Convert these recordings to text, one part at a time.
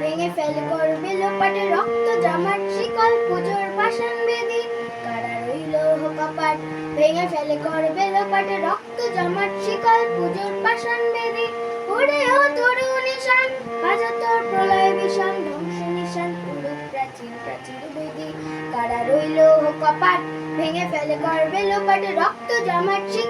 ভেঙে ফেল করবে লোপাটে রক্ত জামার শিকল পুজোর পাশান বেদি কারা রইল কপাট ভেঙে ফেল করবে লোপাটে রক্ত জামার শিকল পুজোর পাশান বেদি ওরে ও তরু নিশান বাজা তোর প্রলয় ভীষণ ধ্বংস নিশান পুরো প্রাচীন প্রাচীন বেদি কারা রইল কপাট ভেঙে ফেল করবে লোপাটে রক্ত জামার শিকল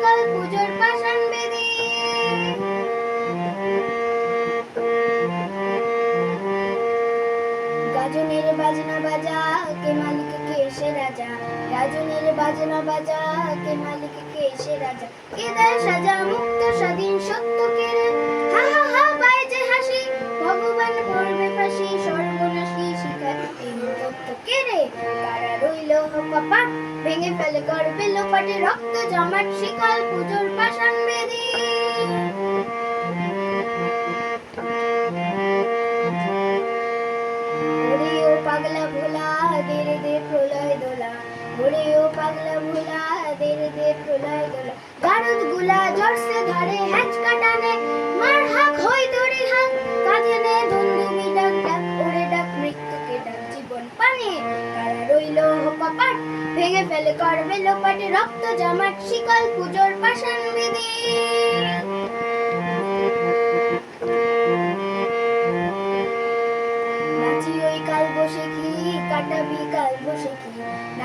বাজা, কে মালিক, কে এসে রাজা? গাজনের বাজনা বাজা, কে মালিক, কে এসে রাজা? কে দেয় সাজা মুক্ত, স্বাধীন সত্য কে রে? হা হা হা, পায় যে হাসি, ভগবান করবে ফাঁসি, সর্বনাশী শিকার এই কে রে? তারা রইল কপাট ভেঙে ফেলে করবে লোপাটে রক্ত জমাট শিকল পুজোর পাষাণ বেদী। দোলা পাগলা ভোলা দেরে দে প্রলয় দোলা গারদগুলা জোরসে ধরে হ্যাচ কাটানে, মার হাক হই দড়ি হাক কাঁধে নে। ডাক ডাক ওরে ডাক, মৃত্যুকে ডাক জীবন পানে। কারা রইল কপাট ভেঙে ফেলে করবে লোপাটে রক্ত জামাট, শিকল পুজোর পাষাণ বিধি নাচি ওই কাল বসে কি কাটাবি কাল বসে কি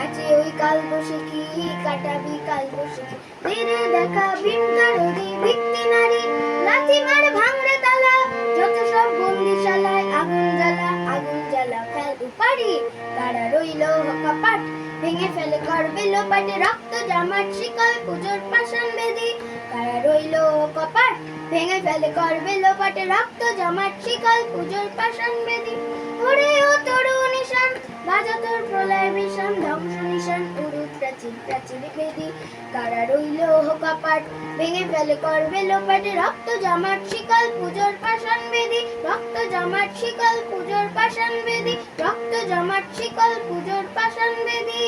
নাচি ওই কাল বসে কি কাটাবি কাল বসে কি তেরে দেখা বিন্দার দি ভিত্তি নারী, লাথি মার ভাঙরে তালা, যত সব বন্দিশালায় আগুন জ্বালা আগুন জ্বালা, ফেল উপারি কারা রইল কপাট ভেঙে ফেলে করবে লোপাটে রক্ত জামাট, শিকল, পুজোর পাষাণ বেদি কারা রইল কপাট ভেঙে ফেলে করবে লোপাটে রক্ত জমাট, শিকল, পুজোর পাষাণ বেদি। ওরে ও তরু উরু প্রাচীর প্রাচীর বেদি কারা রইল কপাট ভেঙে ফেলে করবে লোপাটে, রক্ত জমাট, শিকল পুজোর পাষাণ বেদি রক্ত জমাট, শিকল পুজোর পাষাণ বেদি রক্ত জমাট, শিকল পুজোর পাষাণ বেদি